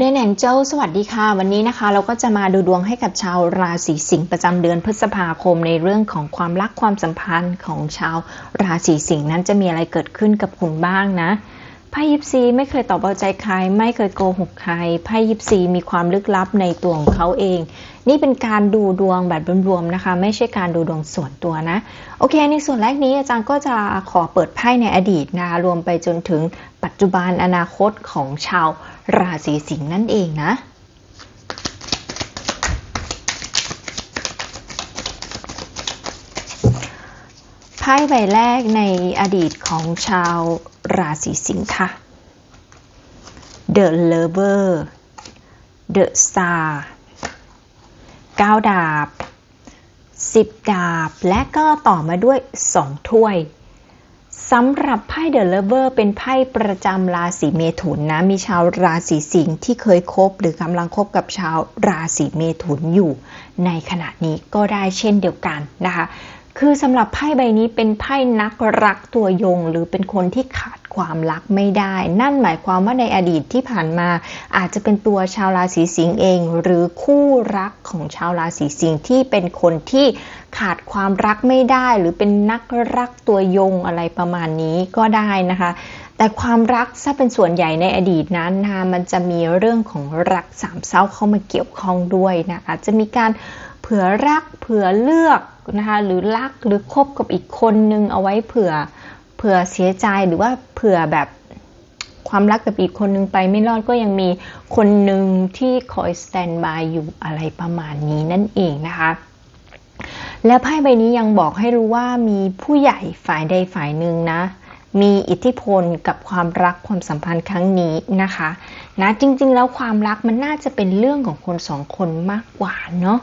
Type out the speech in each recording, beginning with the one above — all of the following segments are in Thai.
เดนแองเจลสวัสดีค่ะ วันนี้นะคะ เราก็จะมาดูดวงให้กับชาวราศีสิงห์ประจำเดือนพฤษภาคมในเรื่องของความรักความสัมพันธ์ของชาวราศีสิงห์นั้นจะมีอะไรเกิดขึ้นกับคุณบ้างนะไพ่ยิปซีไม่เคยตอบเอาใจใคร ไม่เคยโกหกใครไพ่ยิปซีมีความลึกลับในตัวของเขาเอง นี่เป็นการดูดวงแบบรวมๆนะคะ ไม่ใช่การดูดวงส่วนตัวนะ โอเค ในส่วนแรกนี้อาจารย์ก็จะขอเปิดไพ่ในอดีตนะรวมไปจนถึงปัจจุบันอนาคตของชาว ราศีสิงห์นั่นเองนะไพ่ใบแรกในอดีตของชาวราศีสิงห์ค่ะ The Lover The Star 9 ดาบ 10 ดาบ และก็ต่อมาด้วย 2 ถ้วย สำหรับไพ่เดอะเลเวอร์เป็นไพ่ประจำราศีเมถุนนะ มีชาวราศีสิงห์ที่เคยคบ หรือกำลังคบกับชาวราศีเมถุนอยู่ ในขณะนี้ก็ได้เช่นเดียวกันนะคะ คือสำหรับไพ่ใบนี้เป็นไพ่นักรักตัวยง หรือเป็นคนที่ขาดความรักไม่ได้ นั่นหมายความว่าในอดีตที่ผ่านมา อาจจะเป็นตัวชาวราศีสิงห์เอง หรือคู่รักของชาวราศีสิงห์ที่เป็นคนที่ขาดความรักไม่ได้ หรือเป็นนักรักตัวยงอะไรประมาณนี้ก็ได้นะคะ แต่ความรักถ้าเป็นส่วนใหญ่ในอดีตนั้นนะมันจะมีเรื่องของรักสามเศร้าเข้ามาเกี่ยวข้องด้วยนะอาจจะมีการ เผื่อรักเผื่อเลือกนะคะหรือรักหรือคบกับอีกคนนึงเอาไว้เผื่อเผื่อเสียใจหรือว่าเผื่อแบบความรักกับอีกคนนึงไปไม่รอดก็ยังมีคนหนึ่งที่คอยสแตนบายอยู่อะไรประมาณนี้นั่นเองนะคะแล้วไพ่ใบนี้ยังบอกให้รู้ว่ามีผู้ใหญ่ฝ่ายใดฝ่ายหนึ่งนะ มีอิทธิพลกับความรักความสัมพันธ์ครั้งนี้นะคะนะจริงๆ แล้วความรักมันน่าจะเป็นเรื่องของคนสองคนมากกว่าเนาะ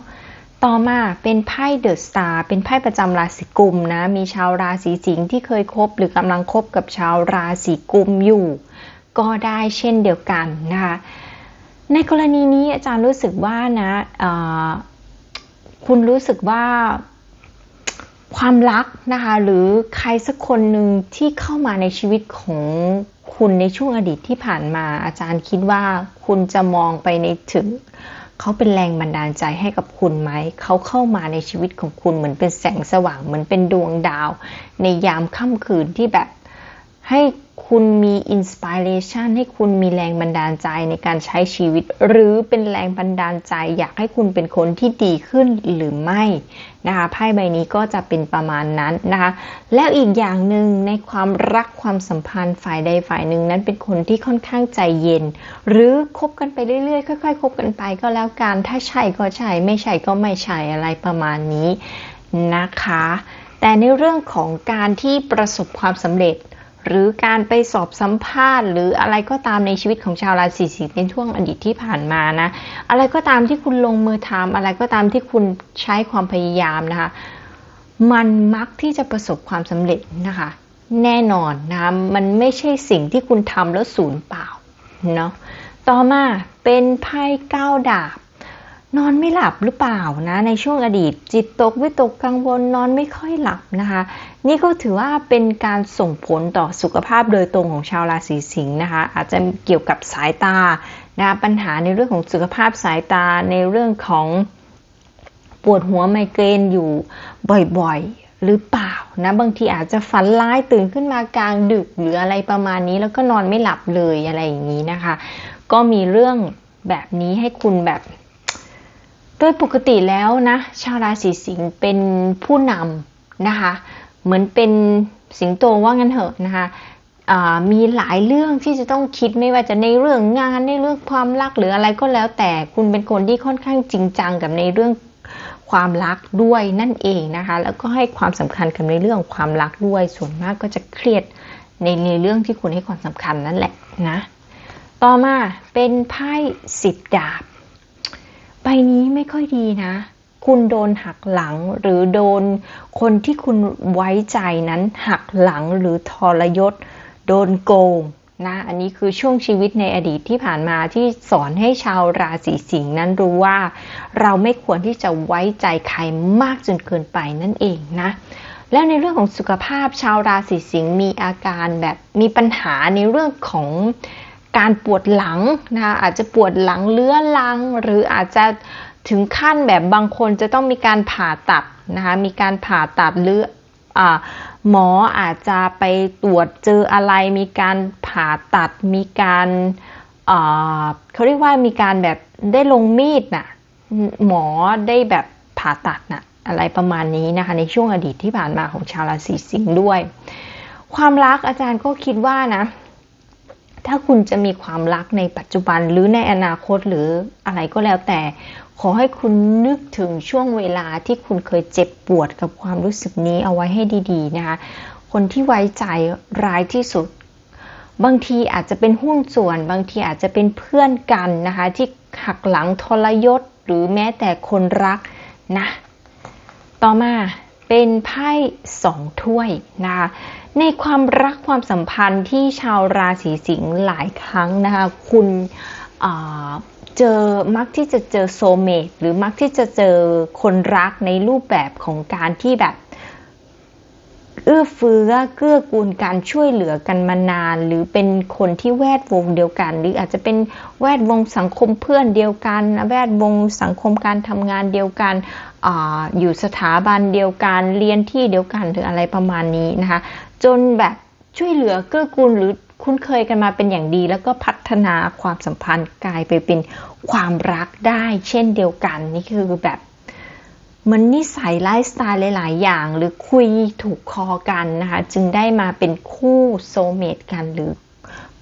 ต่อมาเป็นไพ่เดอะสตาร์เป็นไพ่ประจำราศีกุมนะ มีชาวราศีสิงห์ที่เคยคบหรือกำลังคบกับชาวราศีกุมอยู่ ก็ได้เช่นเดียวกันนะคะ ในกรณีนี้อาจารย์รู้สึกว่านะคุณรู้สึกว่าความรักนะคะหรือใครสักคนหนึ่งที่เข้ามาในชีวิตของคุณในช่วงอดีตที่ผ่านมา อาจารย์คิดว่าคุณจะมองไปในถึง เขาเป็นแรงบันดาลใจให้กับคุณไหม เขาเข้ามาในชีวิตของคุณเหมือนเป็นแสงสว่าง เหมือนเป็นดวงดาว ในยามค่ำคืนที่แบบให้ คุณมีอินสปิเรชันให้คุณมีแรงบันดาลใจในการใช้ชีวิต หรือเป็นแรงบันดาลใจ อยากให้คุณเป็นคนที่ดีขึ้นหรือไม่นะคะไพ่ใบนี้ก็จะเป็นประมาณนั้นนะคะแล้วอีกอย่างหนึ่งในความรักความสัมพันธ์ฝ่ายใดฝ่ายหนึ่งนั้นเป็นคนที่ค่อนข้างใจเย็น หรือคบกันไปเรื่อยๆ ค่อยๆคบกันไปก็แล้วกันถ้าใช่ก็ใช่ไม่ใช่ก็ไม่ใช่อะไรประมาณนี้นะคะ แต่ในเรื่องของการที่ประสบความสำเร็จ หรือการไปสอบสัมภาษณ์ หรืออะไรก็ตามในชีวิตของชาวราศีสิงห์ในช่วงอดีตที่ผ่านมานะ อะไรก็ตามที่คุณลงมือทำอะไรก็ตามที่คุณใช้ความพยายามนะคะ มันมักที่จะประสบความสำเร็จนะคะ แน่นอนนะมันไม่ใช่สิ่งที่คุณทำแล้วสูญเปล่าเนาะต่อมาเป็นไพ่เก้าดาบนอนไม่หลับหรือเปล่านะในช่วงอดีตจิตตกวิตกกังวลนอนไม่ค่อยหลับนะคะ นี่ก็ถือว่าเป็นการส่งผลต่อสุขภาพโดยตรงของชาวราศีสิงห์นะคะ อาจจะเกี่ยวกับสายตานะปัญหาในเรื่องของสุขภาพสายตาในเรื่องของปวดหัวไมเกรนอยู่บ่อยๆ หรือเปล่านะบางทีอาจจะฝันร้ายตื่นขึ้นมากลางดึกหรืออะไรประมาณนี้ แล้วก็นอนไม่หลับเลยอะไรอย่างนี้นะคะ ก็มีเรื่องแบบนี้ให้คุณแบบ โดยปกติแล้วนะ ชาวราศีสิงห์เป็นผู้นำนะคะ เหมือนเป็นสิงโตว่างั้นเถอะนะคะมีหลายเรื่องที่จะต้องคิดไม่ว่าจะในเรื่องงานในเรื่องความรักหรืออะไรก็แล้ว แต่คุณเป็นคนที่ค่อนข้างจริงจังกับในเรื่องความรักด้วยนั่นเองนะคะ แล้วก็ให้ความสำคัญกับในเรื่องความรักด้วยส่วนมากก็จะเครียดในในเรื่องที่คุณให้ความสำคัญนั่นแหละนะต่อมาเป็นไพ่สิบดาบ ใบนี้ไม่ค่อยดีนะ คุณโดนหักหลัง หรือโดนคนที่คุณไว้ใจนั้นหักหลังหรือทรยศ โดนโกงนะอันนี้คือช่วงชีวิตในอดีตที่ผ่านมาที่สอนให้ชาวราศีสิงห์นั้นรู้ว่า เราไม่ควรที่จะไว้ใจใครมากจนเกินไปนั่นเองนะแล้วในเรื่องของสุขภาพชาวราศีสิงห์มีอาการแบบมีปัญหาในเรื่องของการปวดหลังนะคะอาจจะปวดหลังเลื้อรัง หรืออาจจะ ถึงขั้นแบบบางคนจะต้องมีการผ่าตัดนะคะมีการผ่าตัดหรืออหมออาจจะไปตรวจเจออะไร มีการผ่าตัด มีการเขาเรียกว่ามีการแบบได้ลงมีดน่ะหมอได้แบบผ่าตัดน่ะอะไรประมาณนี้นะคะในช่วงอดีตที่ผ่านมาของชาวราศีสิงห์ด้วย ความรักอาจารย์ก็คิดว่านะถ้าคุณจะมีความรักในปัจจุบันหรือในอนาคตหรืออะไรก็แล้วแต่ ขอให้คุณนึกถึงช่วงเวลาที่คุณเคยเจ็บปวดกับความรู้สึกนี้เอาไว้ให้ดีๆนะคะ คนที่ไว้ใจร้ายที่สุด บางทีอาจจะเป็นห่วงส่วน บางทีอาจจะเป็นเพื่อนกันนะคะ ที่หักหลังทรยศ หรือแม้แต่คนรักนะ ต่อมาเป็นไพ่สองถ้วยนะคะในความรักความสัมพันธ์ที่ชาวราศีสิงห์หลายครั้งนะคะ คุณ เจอมักที่จะเจอโซเมตหรือมักที่จะเจอคนรักในรูปแบบของการที่แบบ เอื้อเฟื้อเกื้อกูลการช่วยเหลือกันมานาน หรือเป็นคนที่แวดวงเดียวกัน หรืออาจจะเป็นแวดวงสังคมเพื่อนเดียวกัน แวดวงสังคมการทำงานเดียวกันออยู่สถาบันเดียวกันเรียนที่เดียวกันหรืออะไรประมาณนี้นะคะ จนแบบช่วยเหลือเกื้อกูลหรือ คุ้นเคยกันมาเป็นอย่างดี แล้วก็พัฒนาความสัมพันธ์กลายไปเป็นความรักได้ เช่นเดียวกัน นี่คือแบบมันนิสัยไลฟ์สไตล์หลาย ๆ อย่าง หรือคุยถูกคอกันนะคะ จึงได้มาเป็นคู่โซเมตกันหรือ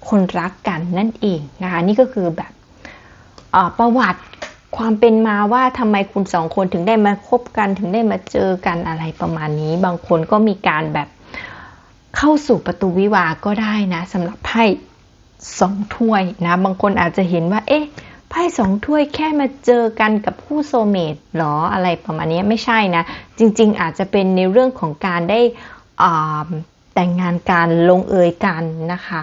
คนรักกันนั่นเองนะคะ นี่ก็คือแบบประวัติความเป็นมาว่าทำไมคุณสองคนถึงได้มาคบกันถึงได้มาเจอกันอะไรประมาณนี้ บางคนก็มีการแบบ เข้าสู่ประตูวิวาก็ได้นะสำหรับไพ่สองถ้วยนะ บางคนอาจจะเห็นว่า เอ๊ะไพ่สองถ้วยแค่มาเจอกันกับคู่โซเมตหรออะไรประมาณนี้ไม่ใช่นะ จริง ๆ อาจจะเป็นในเรื่องของการได้แต่งงานการลงเอยกันนะคะ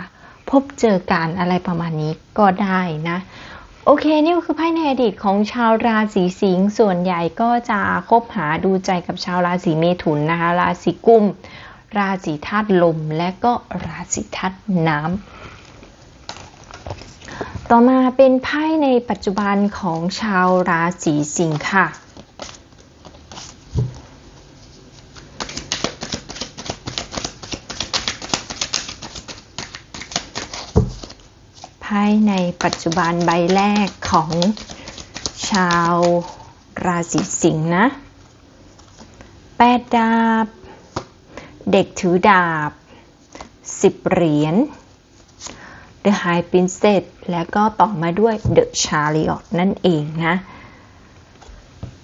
พบเจอกันอะไรประมาณนี้ก็ได้นะ โอเค นี่ก็คือไพ่ในอดีตของชาวราศีสิงห์ส่วนใหญ่ก็จะคบหาดูใจกับชาวราศีเมถุนนะคะ ราศีกุม ราศีธาตุลมและก็ราศีธาตุน้ำต่อมาเป็นไพ่ในปัจจุบันของชาวราศีสิงค์ค่ะไพ่ในปัจจุบันใบแรกของชาวราศีสิงห์นะแปดดาบ เด็กถือดาบสิบเหรียญ The High Princess และก็ต่อมาด้วย The Chariot นั่นเองนะ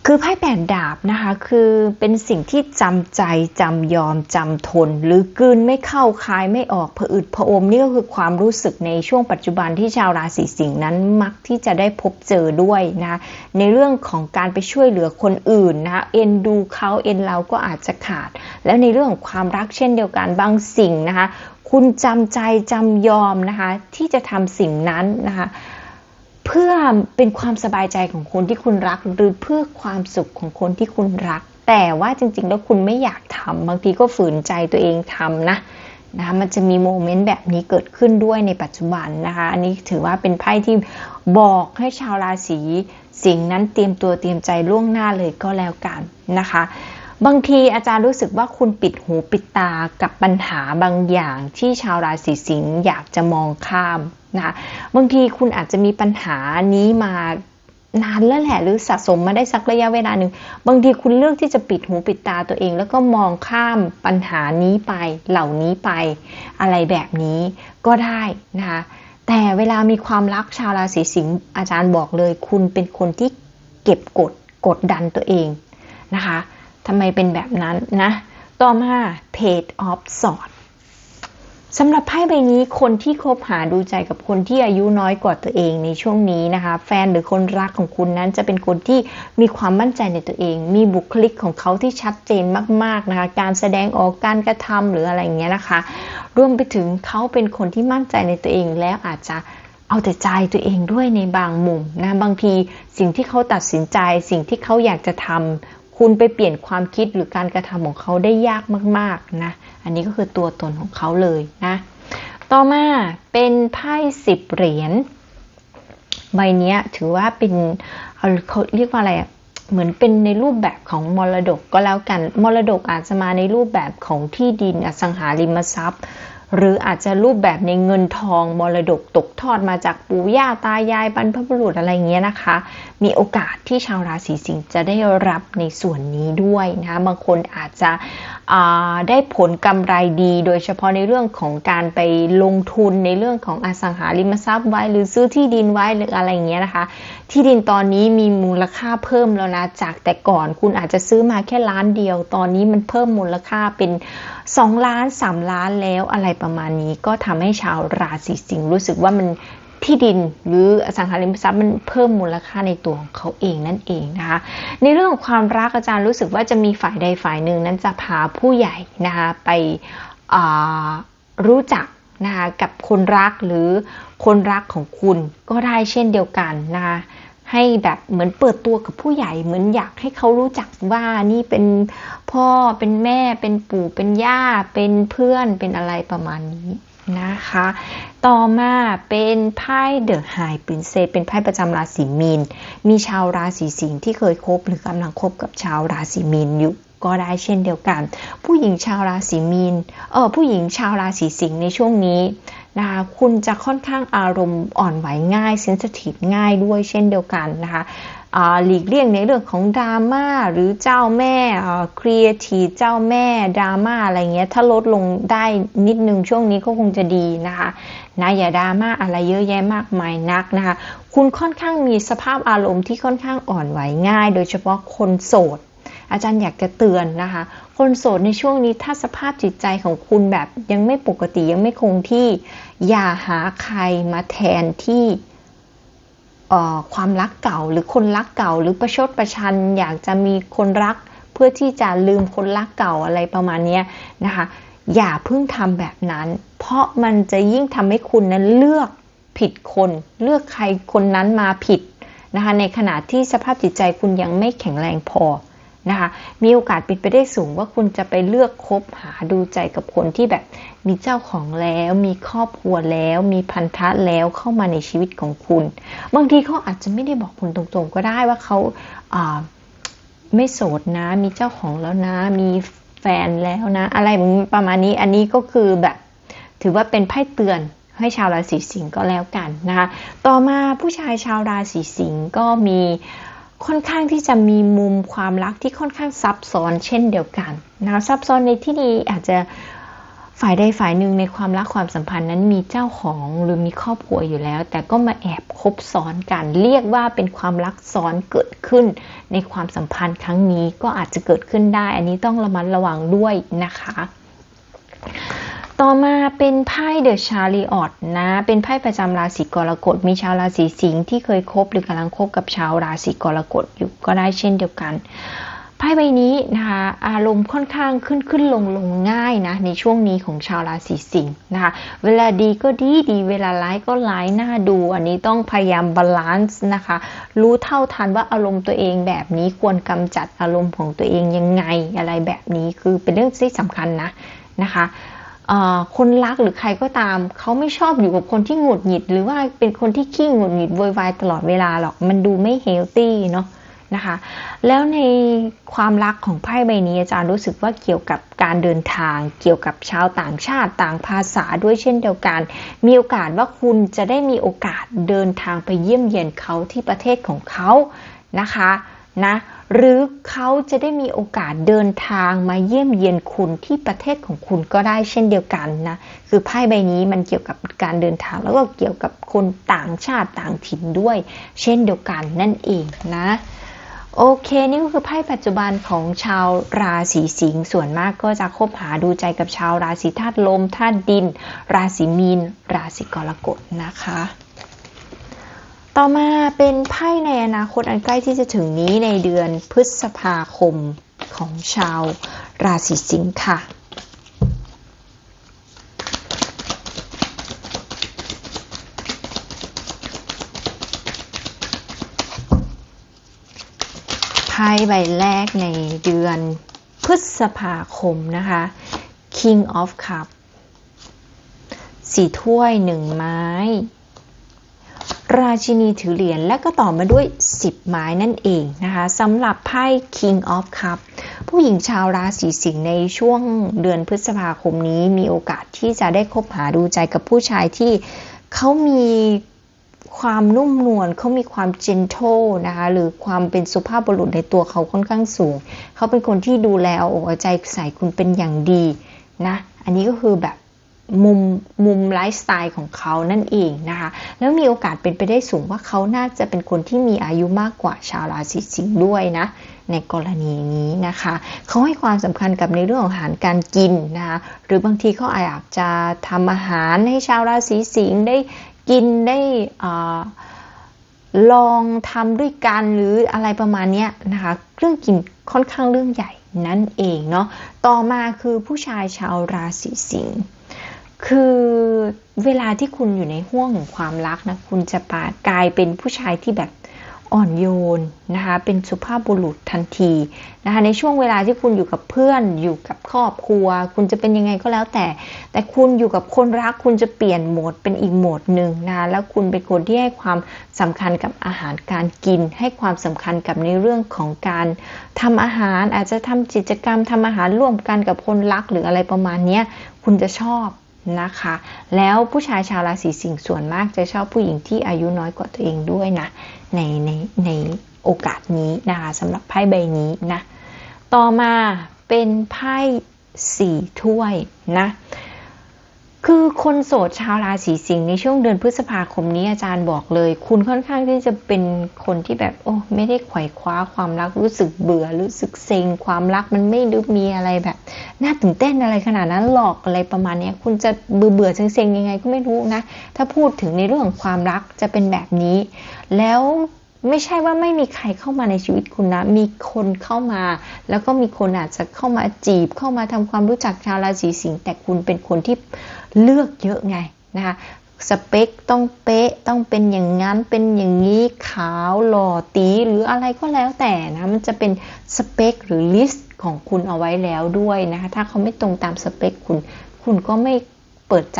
คือไพ่แปดดาบนะคะคือเป็นสิ่งที่จำใจจำยอมจำทน หรือกืนไม่เข้าคายไม่ออกผะอืดผะอมนี่ก็คือความรู้สึกในช่วงปัจจุบันที่ชาวราศีสิงห์นั้นมักที่จะได้พบเจอด้วยนะในเรื่องของการไปช่วยเหลือคนอื่นนะเอ็นดูเขาเอ็นเราก็อาจจะขาด แล้วในเรื่องของความรักเช่นเดียวกันบางสิ่งนะคะคุณจำใจจำยอมนะคะที่จะทำสิ่งนั้นนะคะ เพื่อเป็นความสบายใจของคนที่คุณรัก หรือเพื่อความสุขของคนที่คุณรัก แต่ว่าจริง ๆ แล้วคุณไม่อยากทำบางทีก็ฝืนใจตัวเองทำนะนะมันจะมีโมเมนต์แบบนี้เกิดขึ้นด้วยในปัจจุบันนะคะ อันนี้ถือว่าเป็นไพ่ที่บอกให้ชาวราศีสิงห์นั้นเตรียมตัวเตรียมใจล่วงหน้าเลยก็แล้วกันนะคะ บางทีอาจารย์รู้สึกว่าคุณปิดหูปิดตากับปัญหาบางอย่างที่ชาวราศีสิงห์อยากจะมองข้ามนะคะบางทีคุณอาจจะมีปัญหานี้มานานแล้วแหละหรือสะสมมาได้สักระยะเวลาหนึ่งบางทีคุณเลือกที่จะปิดหูปิดตาตัวเอง แล้วก็มองข้ามปัญหานี้ไปเหล่านี้ไป อะไรแบบนี้ก็ได้นะคะแต่เวลามีความรักชาวราศีสิงห์อาจารย์บอกเลย คุณเป็นคนที่เก็บกดกดดันตัวเองนะคะ ทำไมเป็นแบบนั้นนะ ต่อมา page of swords สำหรับไพ่ใบนี้คนที่คบหาดูใจกับคนที่อายุน้อยกว่าตัวเองในช่วงนี้นะคะ แฟนหรือคนรักของคุณนั้นจะเป็นคนที่มีความมั่นใจในตัวเอง มีบุคลิกของเขาที่ชัดเจนมากๆนะคะ การแสดงออกการกระทำหรืออะไรเงี้ยนะคะ รวมไปถึงเขาเป็นคนที่มั่นใจในตัวเองแล้วอาจจะเอาแต่ใจตัวเองด้วยในบางมุมนะบางทีสิ่งที่เขาตัดสินใจ สิ่งที่เขาอยากจะทำ คุณไปเปลี่ยนความคิดหรือการกระทำของเขาได้ยากมากๆนะ อันนี้ก็คือตัวตนของเขาเลยนะ ต่อมาเป็นไพ่สิบเหรียญใบนี้ถือว่าเป็นเขาเรียกว่าอะไรอะเหมือนเป็นในรูปแบบของมรดกก็แล้วกัน มรดกอาจจะมาในรูปแบบของที่ดินอสังหาริมทรัพย์ หรืออาจจะรูปแบบในเงินทองมรดกตกทอดมาจากปู่ย่าตายายบรรพบุรุษอะไรเงี้ยนะคะ มีโอกาสที่ชาวราศีสิงห์จะได้รับในส่วนนี้ด้วยนะคะบางคนอาจจะได้ผลกำไรดี โดยเฉพาะในเรื่องของการไปลงทุนในเรื่องของอสังหาริมทรัพย์ไว้ หรือซื้อที่ดินไว้หรืออะไรเงี้ยนะคะ ที่ดินตอนนี้มีมูลค่าเพิ่มแล้วนะจากแต่ก่อนคุณอาจจะซื้อมาแค่ล้านเดียว ตอนนี้มันเพิ่มมูลค่าเป็น 2 ล้าน 3 ล้านแล้วอะไรประมาณนี้ก็ทำให้ชาวราศีสิงห์รู้สึกว่ามันที่ดินหรืออสังหาริมทรัพย์มันเพิ่มมูลค่าในตัวของเขาเองนั่นเองนะคะในเรื่องของความรักอาจารย์รู้สึกว่าจะมีฝ่ายใดฝ่ายหนึ่งนั้นจะพาผู้ใหญ่นะคะไปรู้จักนะคะกับคนรักหรือคนรักของคุณก็ได้เช่นเดียวกันนะคะ ให้แบบเหมือนเปิดตัวกับผู้ใหญ่ เหมือนอยากให้เขารู้จักว่านี่เป็นพ่อเป็นแม่เป็นปู่เป็นย่า เป็นเพื่อนเป็นอะไรประมาณนี้นะคะ ต่อมาเป็นไพ่เดอะไฮปินเซเป็นไพ่ประจำราศีมีน มีชาวราศีสิงห์ที่เคยคบหรือกำลังคบกับชาวราศีมีนอยู่ ก็ได้เช่นเดียวกัน ผู้หญิงชาวราศีมีนเออผู้หญิงชาวราศีสิงห์ในช่วงนี้นะคะคุณจะค่อนข้างอารมณ์อ่อนไหวง่ายเซนสิทีฟง่ายด้วยเช่นเดียวกันนะคะหลีกเลี่ยงในเรื่องของดราม่าหรือเจ้าแม่ครีเอทีเจ้าแม่ดราม่าอะไรเงี้ยถ้าลดลงได้นิดนึงช่วงนี้ก็คงจะดีนะคะนะอย่าดราม่าอะไรเยอะแยะมากมายนักนะคะ คุณค่อนข้างมีสภาพอารมณ์ที่ค่อนข้างอ่อนไหวง่าย โดยเฉพาะคนโสด อาจารย์อยากจะเตือนนะคะ คนโสดในช่วงนี้ถ้าสภาพจิตใจของคุณแบบยังไม่ปกติยังไม่คงที่อย่าหาใครมาแทนที่ความรักเก่าหรือคนรักเก่า หรือประชดประชัน อยากจะมีคนรักเพื่อที่จะลืมคนรักเก่าอะไรประมาณนี้นะคะ อย่าเพิ่งทำแบบนั้น เพราะมันจะยิ่งทำให้คุณนั้นเลือกผิดคน เลือกใครคนนั้นมาผิดนะคะในขณะที่สภาพจิตใจคุณยังไม่แข็งแรงพอ นะคะ มีโอกาสเป็นไปได้สูงว่าคุณจะไปเลือกคบหาดูใจกับคนที่แบบมีเจ้าของแล้ว มีครอบครัวแล้ว มีพันธะแล้วเข้ามาในชีวิตของคุณ บางทีเขาอาจจะไม่ได้บอกคุณตรงๆก็ได้ว่าเขาไม่โสดนะ มีเจ้าของแล้วนะ มีแฟนแล้วนะ อะไรประมาณนี้อันนี้ก็คือแบบถือว่าเป็นไพ่เตือนให้ชาวราศีสิงห์ก็แล้วกันนะคะ ต่อมาผู้ชายชาวราศีสิงห์ก็มี ค่อนข้างที่จะมีมุมความรักที่ค่อนข้างซับซ้อนเช่นเดียวกันนะคะซับซ้อนในที่นี้อาจจะฝ่ายใดฝ่ายหนึ่งในความรักความสัมพันธ์นั้นมีเจ้าของหรือมีครอบครัวอยู่แล้ว แต่ก็มาแอบคบซ้อนกัน เรียกว่าเป็นความรักซ้อนเกิดขึ้น ในความสัมพันธ์ครั้งนี้ก็อาจจะเกิดขึ้นได้ อันนี้ต้องระมัดระวังด้วยนะคะ ต่อมาเป็นไพ่เดอะชาลีออตนะ เป็นไพ่ประจำราศีกรกฎ มีชาวราศีสิงห์ที่เคยคบหรือกำลังคบกับชาวราศีกรกฎอยู่ก็ได้เช่นเดียวกันไพ่ใบนี้นะคะอารมณ์ค่อนข้างขึ้นขึ้นลงลงง่ายนะในช่วงนี้ของชาวราศีสิงห์นะคะเวลาดีก็ดีดีเวลาร้ายก็ร้ายน่าดู อันนี้ต้องพยายามบาลานซ์นะคะรู้เท่าทันว่าอารมณ์ตัวเองแบบนี้ควรกำจัดอารมณ์ของตัวเองยังไงอะไรแบบนี้คือเป็นเรื่องที่สำคัญนะนะคะ คนรักหรือใครก็ตาม เขาไม่ชอบอยู่กับคนที่หงุดหงิด หรือว่าเป็นคนที่ขี้หงุดหงิดโวยวายตลอดเวลาหรอกมันดูไม่เฮลตี้เนาะนะคะ แล้วในความรักของไพ่ใบนี้อาจารย์รู้สึกว่าเกี่ยวกับการเดินทาง เกี่ยวกับชาวต่างชาติต่างภาษาด้วยเช่นเดียวกัน มีโอกาสว่าคุณจะได้มีโอกาสเดินทางไปเยี่ยมเยียนเขาที่ประเทศของเขานะคะนะ หรือเขาจะได้มีโอกาสเดินทางมาเยี่ยมเยียนคุณที่ประเทศของคุณก็ได้เช่นเดียวกันนะ คือไพ่ใบนี้มันเกี่ยวกับการเดินทางแล้วก็เกี่ยวกับคนต่างชาติต่างถิ่นด้วย เช่นเดียวกันนั่นเองนะโอเค นี่ก็คือไพ่ปัจจุบันของชาวราศีสิงห์ส่วนมากก็จะคบหาดูใจกับชาวราศีธาตุลมธาตุดิน ราศีมีน ราศีกรกฎนะคะ ต่อมาเป็นไพ่ในอนาคตอันใกล้ที่จะถึงนี้ในเดือนพฤษภาคมของชาวราศีสิงค์ค่ะไพ่ใบแรกในเดือนพฤษภาคมนะคะ King of Cup สี่ถ้วยหนึ่งไม้ ราชินีถือเหรียญและก็ต่อมาด้วย 10 ไม้นั่นเองนะคะสำหรับไพ่ King of Cup ผู้หญิงชาวราศีสิงห์ในช่วงเดือนพฤษภาคมนี้มีโอกาสที่จะได้คบหาดูใจกับผู้ชายที่เขามีความนุ่มนวลเขามีความเจนโทนะคะหรือความเป็นสุภาพบุรุษในตัวเขาค่อนข้างสูง เขาเป็นคนที่ดูแลอกเอาใจใส่คุณเป็นอย่างดีนะ อันนี้ก็คือแบบ มุมมุมไลฟ์สไตล์ของเขานั่นเองนะคะ แล้วมีโอกาสเป็นไปได้สูงว่าเขาน่าจะเป็นคนที่มีอายุมากกว่าชาวราศีสิงห์ด้วยนะ ในกรณีนี้นะคะ เขาให้ความสำคัญกับในเรื่องของอาหารการกินนะคะหรือบางทีเขาอาจจะทำอาหารให้ชาวราศีสิงห์ได้กินได้ลองทำด้วยกันหรืออะไรประมาณนี้นะคะ เรื่องกินค่อนข้างเรื่องใหญ่นั่นเองเนาะต่อมาคือผู้ชายชาวราศีสิงห์ คือเวลาที่คุณอยู่ในห่วงของความรักนะคุณจะปากลายเป็นผู้ชายที่แบบอ่อนโยนนะคะเป็นสุภาพบุรุษทันทีนะคะในช่วงเวลาที่คุณอยู่กับเพื่อนอยู่กับครอบครัว คุณจะเป็นยังไงก็แล้วแต่ แต่คุณอยู่กับคนรักคุณจะเปลี่ยนโหมดเป็นอีกโหมดหนึ่งนะแล้วคุณเป็นคนที่ให้ความสำคัญกับอาหารการกิน ให้ความสำคัญกับในเรื่องของการทำอาหารอาจจะทำกิจกรรมทำอาหารร่วมกันกับคนรักหรืออะไรประมาณนี้คุณจะชอบ นะคะ แล้วผู้ชายชาวราศีสิงห์ส่วนมากจะชอบผู้หญิงที่อายุน้อยกว่าตัวเองด้วยนะ ในในในโอกาสนี้นะคะสำหรับไพ่ใบนี้นะ ต่อมาเป็นไพ่สี่ถ้วยนะ คือคนโสดชาวราศีสิงห์ในช่วงเดือนพฤษภาคมนี้อาจารย์บอกเลย คุณค่อนข้างที่จะเป็นคนที่แบบ โอ้ไม่ได้ไขว่คว้าความรักรู้สึกเบื่อรู้สึกเซ็งความรักมันไม่ดูมีอะไรแบบน่าตื่นเต้นอะไรขนาดนั้นหลอกอะไรประมาณนี้คุณจะเบื่อเบื่อเซ็งๆยังไงก็ไม่รู้นะ ถ้าพูดถึงในเรื่องของความรักจะเป็นแบบนี้ แล้วไม่ใช่ว่าไม่มีใครเข้ามาในชีวิตคุณนะ มีคนเข้ามา แล้วก็มีคนอาจจะเข้ามาจีบเข้ามาทำความรู้จักชาวราศีสิงห์แต่คุณเป็นคนที่ เลือกเยอะไงนะคะสเปคต้องเป๊ะต้องเป็นอย่างนั้นเป็นอย่างนี้ขาวหล่อตีหรืออะไรก็แล้วแต่นะมันจะเป็นสเปคหรือลิสต์ของคุณเอาไว้แล้วด้วยนะคะถ้าเขาไม่ตรงตามสเปคคุณคุณก็ไม่เปิดใจ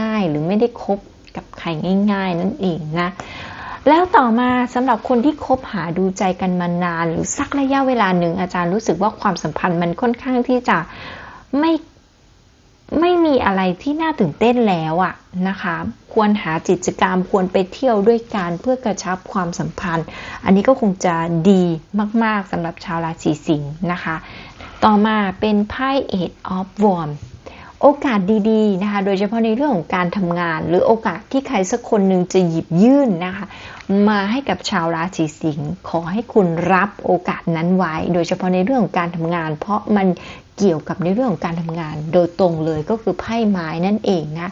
ง่าย ๆ หรือไม่ได้คบกับใครง่าย ๆ นั่นเองนะแล้วต่อมาสำหรับคนที่คบหาดูใจกันมานาน หรือสักระยะเวลาหนึ่งอาจารย์รู้สึกว่าความสัมพันธ์มันค่อนข้างที่จะไม่ ไม่มีอะไรที่น่าตื่นเต้นแล้วอะนะคะ ควรหากิจกรรมควรไปเที่ยวด้วยกันเพื่อกระชับความสัมพันธ์ อันนี้ก็คงจะดีมาก ๆสำหรับชาวราศีสิงห์นะคะ ต่อมาเป็นไพ่ Eight of Wands โอกาสดีๆนะคะ โดยเฉพาะในเรื่องของการทำงาน หรือโอกาสที่ใครสักคนหนึ่งจะหยิบยื่นนะคะ มาให้กับชาวราศีสิงห์ขอให้คุณรับโอกาสนั้นไว้ โดยเฉพาะในเรื่องของการทำงาน เพราะมันเกี่ยวกับในเรื่องของการทำงาน โดยตรงเลยก็คือไพ่ไม้นั่นเองนะ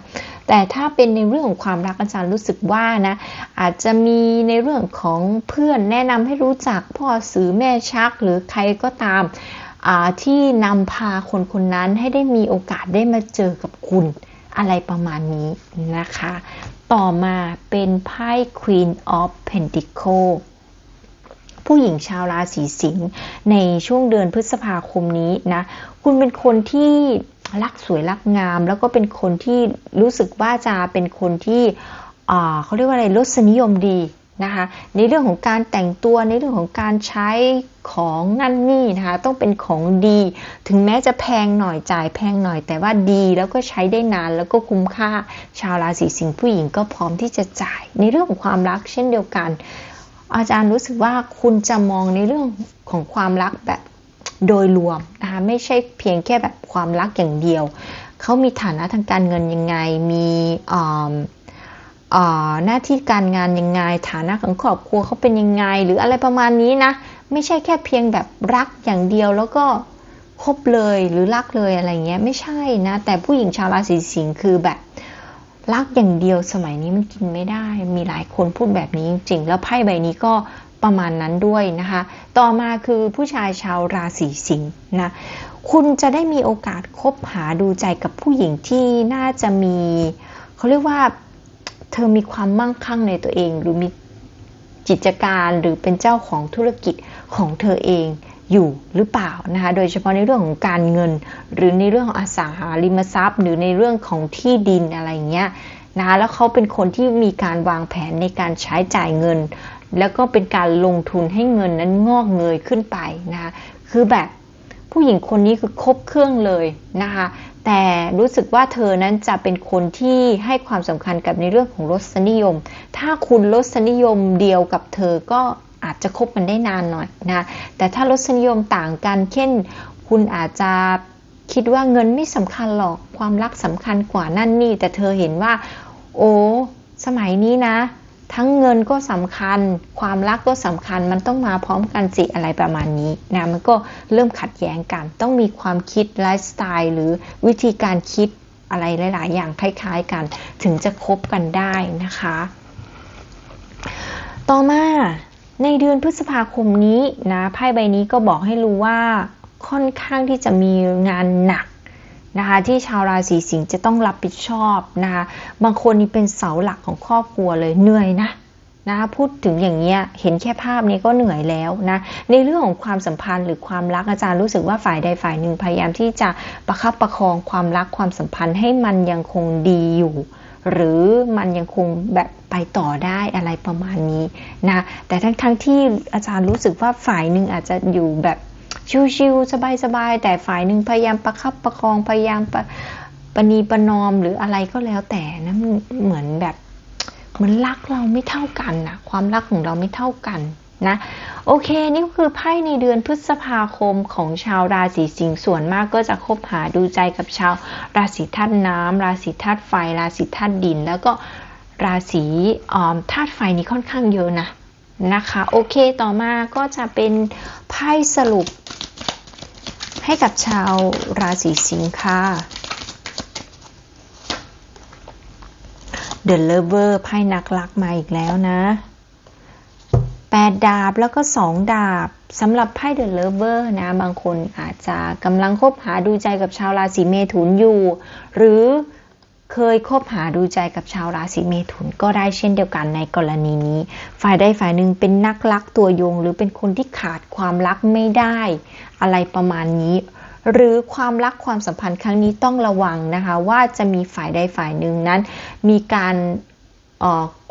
แต่ถ้าเป็นในเรื่องของความรักอาจารย์รู้สึกว่านะอาจจะมีในเรื่องของเพื่อนแนะนำให้รู้จักพ่อสื่อแม่ชักหรือใครก็ตาม ที่นำพาคนคนนั้นให้ได้มีโอกาสได้มาเจอกับคุณอะไรประมาณนี้นะคะ ต่อมาเป็นไพ่ Queen of Pentacle ผู้หญิงชาวราศีสิงห์ในช่วงเดือนพฤษภาคมนี้นะ คุณเป็นคนที่รักสวยรักงาม แล้วก็เป็นคนที่รู้สึกว่าจะเป็นคนที่เขาเรียกว่าอะไรรสนิยมดี นะคะในเรื่องของการแต่งตัวในเรื่องของการใช้ของนั่นนี่นะคะต้องเป็นของดี ถึงแม้จะแพงหน่อยจ่ายแพงหน่อยแต่ว่าดีแล้วก็ใช้ได้นานแล้วก็คุ้มค่าชาวราศีสิงห์ผู้หญิงก็พร้อมที่จะจ่าย ในเรื่องของความรักเช่นเดียวกัน อาจารย์รู้สึกว่าคุณจะมองในเรื่องของความรักแบบโดยรวมนะคะไม่ใช่เพียงแค่แบบความรักอย่างเดียว เขามีฐานะทางการเงินยังไงมี หน้าที่การงานยังไง ฐานะของครอบครัวเขาเป็นยังไง หรืออะไรประมาณนี้นะ ไม่ใช่แค่เพียงแบบรักอย่างเดียวแล้วก็คบเลยหรือรักเลยอะไรเงี้ยไม่ใช่นะ แต่ผู้หญิงชาวราศีสิงห์คือแบบรักอย่างเดียวสมัยนี้มันกินไม่ได้ มีหลายคนพูดแบบนี้จริงแล้วไพ่ใบนี้ก็ประมาณนั้นด้วยนะคะ ต่อมาคือผู้ชายชาวราศีสิงห์นะคุณจะได้มีโอกาสคบหาดูใจกับผู้หญิงที่น่าจะมี เขาเรียกว่า เธอมีความมั่งคั่งในตัวเอง หรือมีกิจการหรือเป็นเจ้าของธุรกิจของเธอเองอยู่หรือเปล่านะคะ โดยเฉพาะในเรื่องของการเงิน หรือในเรื่องของอสังหาริมทรัพย์ หรือในเรื่องของที่ดินอะไรเงี้ยนะคะแล้วเขาเป็นคนที่มีการวางแผนในการใช้จ่ายเงิน แล้วก็เป็นการลงทุนให้เงินนั้นงอกเงยขึ้นไปนะคะคือแบบผู้หญิงคนนี้คือครบเครื่องเลยนะคะ แต่รู้สึกว่าเธอนั้นจะเป็นคนที่ให้ความสำคัญกับในเรื่องของรสนิยม ถ้าคุณรสนิยมเดียวกับเธอก็อาจจะคบกันได้นานหน่อยนะ แต่ถ้ารสนิยมต่างกัน เช่น คุณอาจจะคิดว่าเงินไม่สำคัญหรอก ความรักสำคัญกว่านั่นนี่ แต่เธอเห็นว่า โอ้ สมัยนี้นะ ทั้งเงินก็สำคัญ ความรักก็สำคัญ มันต้องมาพร้อมกันสิอะไรประมาณนี้นะมันก็เริ่มขัดแย้งกัน ต้องมีความคิดไลฟ์สไตล์หรือวิธีการคิดอะไรหลาย ๆ อย่างคล้าย ๆ กัน ถึงจะคบกันได้นะคะ ต่อมาในเดือนพฤษภาคมนี้นะไพ่ใบนี้ก็บอกให้รู้ว่าค่อนข้างที่จะมีงานหนัก นะคะที่ชาวราศีสิงห์จะต้องรับผิดชอบนะคะบางคนนี่เป็นเสาหลักของครอบครัวเลยเหนื่อยนะนะคะพูดถึงอย่างเงี้ยเห็นแค่ภาพนี้ก็เหนื่อยแล้วนะในเรื่องของความสัมพันธ์หรือความรักอาจารย์รู้สึกว่าฝ่ายใดฝ่ายหนึ่งพยายามที่จะประคับประคองความรักความสัมพันธ์ให้มันยังคงดีอยู่ หรือมันยังคงแบบไปต่อได้อะไรประมาณนี้นะแต่ทั้งทั้งที่อาจารย์รู้สึกว่าฝ่ายหนึ่งอาจจะอยู่แบบ ชิวๆสบายๆแต่ฝ่ายหนึ่งพยายามประคับประคองพยายามปปณีประนอมหรืออะไรก็แล้วแต่นะมันเหมือนแบบเหมือนรักเราไม่เท่ากันนะความรักของเราไม่เท่ากันนะโอเคนี่คือไพ่ในเดือนพฤษภาคมของชาวราศีสิงห์ส่วนมากก็จะคบหาดูใจกับชาวราศีธาตุน้ำราศีธาตุไฟ ราศีธาตุดิน แล้วก็ราศีธาตุไฟนี้ค่อนข้างเยอะนะ นะคะโอเคต่อมาก็จะเป็นไพ่สรุป ให้กับชาวราศีสิงค์ค่ะ The Lover ไพ่นักรักมาอีกแล้วนะ 8 ดาบแล้วก็ 2 ดาบสำหรับไพ่ The Lover นะ บางคนอาจจะกำลังคบหาดูใจกับชาวราศีเมถุนอยู่ หรือ เคยคบหาดูใจกับชาวราศีเมถุนก็ได้เช่นเดียวกันในกรณีนี้ ฝ่ายใดฝ่ายหนึ่งเป็นนักรักตัวยง หรือเป็นคนที่ขาดความรักไม่ได้ อะไรประมาณนี้ หรือความรักความสัมพันธ์ครั้งนี้ต้องระวังนะคะ ว่าจะมีฝ่ายใดฝ่ายหนึ่งนั้น มีการ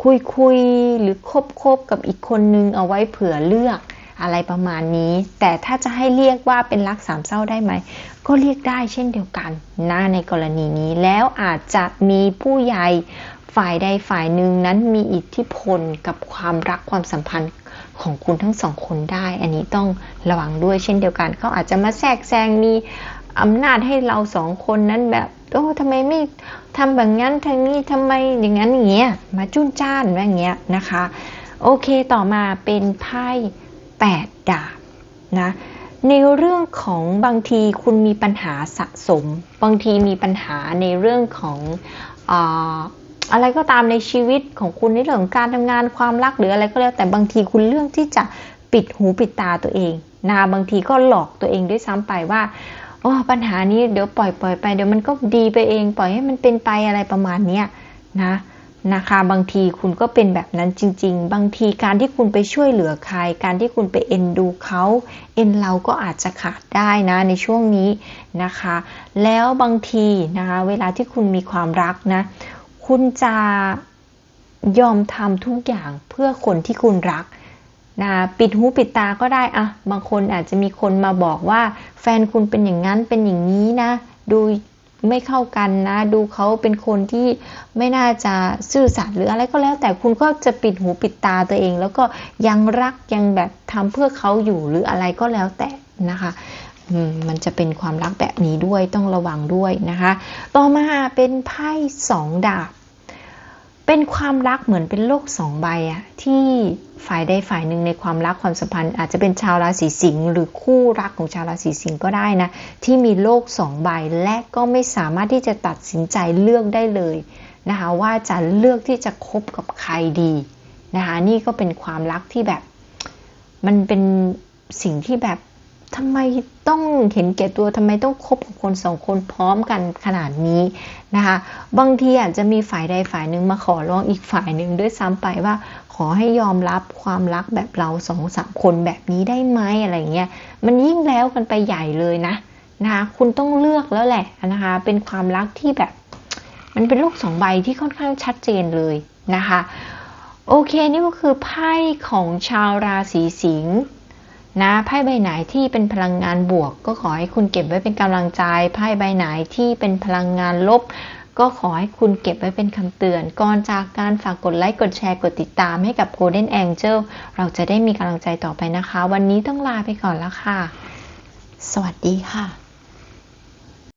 คุยคุยหรือคบคบกับอีกคนนึงเอาไว้เผื่อเลือก อะไรประมาณนี้ แต่ถ้าจะให้เรียกว่าเป็นรักสามเศร้าได้ไหม ก็เรียกได้เช่นเดียวกันนะในกรณีนี้แล้วอาจจะมีผู้ใหญ่ฝ่ายใดฝ่ายหนึ่งนั้นมีอิทธิพลกับความรักความสัมพันธ์ของคุณทั้งสองคนได้ อันนี้ต้องระวังด้วยเช่นเดียวกันเขาอาจจะมาแทรกแซงมีอำนาจให้เราสองคนนั้นแบบโอ้ทำไมไม่ทำแบบนั้นทางนี้ทำไมอย่างนั้นอย่างเงี้ยมาจุ้นจ้านแบบเงี้ยนะคะ โอเคต่อมาเป็นไพ่ 8 ดาบนะในเรื่องของบางทีคุณมีปัญหาสะสม บางทีมีปัญหาในเรื่องของออะไรก็ตามในชีวิตของคุณในเรื่องของการทำงานความรักหรืออะไรก็แล้ว แต่บางทีคุณเรื่องที่จะปิดหูปิดตาตัวเองนะบางทีก็หลอกตัวเองด้วยซ้ำไปว่าโอ้ปัญหานี้เดี๋ยวปล่อยปล่อยไปเดี๋ยวมันก็ดีไปเอง ปล่อยให้มันเป็นไปอะไรประมาณนี้นะ นะคะ บางทีคุณก็เป็นแบบนั้นจริง ๆ บางทีการที่คุณไปช่วยเหลือใคร การที่คุณไปเอ็นดูเขาเอ็นเราก็อาจจะขาดได้นะในช่วงนี้นะคะ แล้วบางทีนะคะเวลาที่คุณมีความรักนะ คุณจะยอมทำทุกอย่างเพื่อคนที่คุณรักนะปิดหูปิดตาก็ได้อะบางคนอาจจะมีคนมาบอกว่า แฟนคุณเป็นอย่างนั้นเป็นอย่างนี้นะ ดู ไม่เข้ากันนะ ดูเขาเป็นคนที่ไม่น่าจะซื่อสัตย์หรืออะไรก็แล้ว แต่คุณก็จะปิดหูปิดตาตัวเอง แล้วก็ยังรักยังแบบทำเพื่อเขาอยู่หรืออะไรก็แล้วแต่นะคะมันจะเป็นความรักแบบนี้ด้วยต้องระวังด้วยนะคะ ต่อมาเป็นไพ่สองดาบ เป็นความรักเหมือนเป็นโลกสองใบอะที่ฝ่ายใดฝ่ายหนึ่งในความรักความสัมพันธ์ อาจจะเป็นชาวราศีสิงห์หรือคู่รักของชาวราศีสิงห์ก็ได้นะ ที่มีโลกสองใบและก็ไม่สามารถที่จะตัดสินใจเลือกได้เลยนะคะว่าจะเลือกที่จะคบกับใครดีนะคะนี่ก็เป็นความรักที่แบบ มันเป็นสิ่งที่แบบ ทำไมต้องเห็นแก่ตัวทำไมต้องคบกับคนสองคนพร้อมกันขนาดนี้นะคะ บางทีอาจจะมีฝ่ายใดฝ่ายหนึ่งมาขอร้องอีกฝ่ายหนึ่งด้วยซ้ำไปว่า ขอให้ยอมรับความรักแบบเราสองสามคนแบบนี้ได้ไหมอะไรเงี้ยมันยิ่งแล้วกันไปใหญ่เลยนะนะคะคุณต้องเลือกแล้วแหละนะคะ เป็นความรักที่แบบ มันเป็นโลกสองใบที่ค่อนข้างชัดเจนเลยนะคะ โอเคนี่ก็คือไพ่ของชาวราศีสิงห์ นะไพ่ใบไหนที่เป็นพลังงานบวก ก็ขอให้คุณเก็บไว้เป็นกำลังใจไพ่ใบไหนที่เป็นพลังงานลบ ก็ขอให้คุณเก็บไว้เป็นคำเตือน ก่อนจากการฝากกดไลค์กดแชร์กดติดตามให้กับ Golden Angel เราจะได้มีกำลังใจต่อไปนะคะ วันนี้ต้องลาไปก่อนแล้วค่ะ สวัสดีค่ะ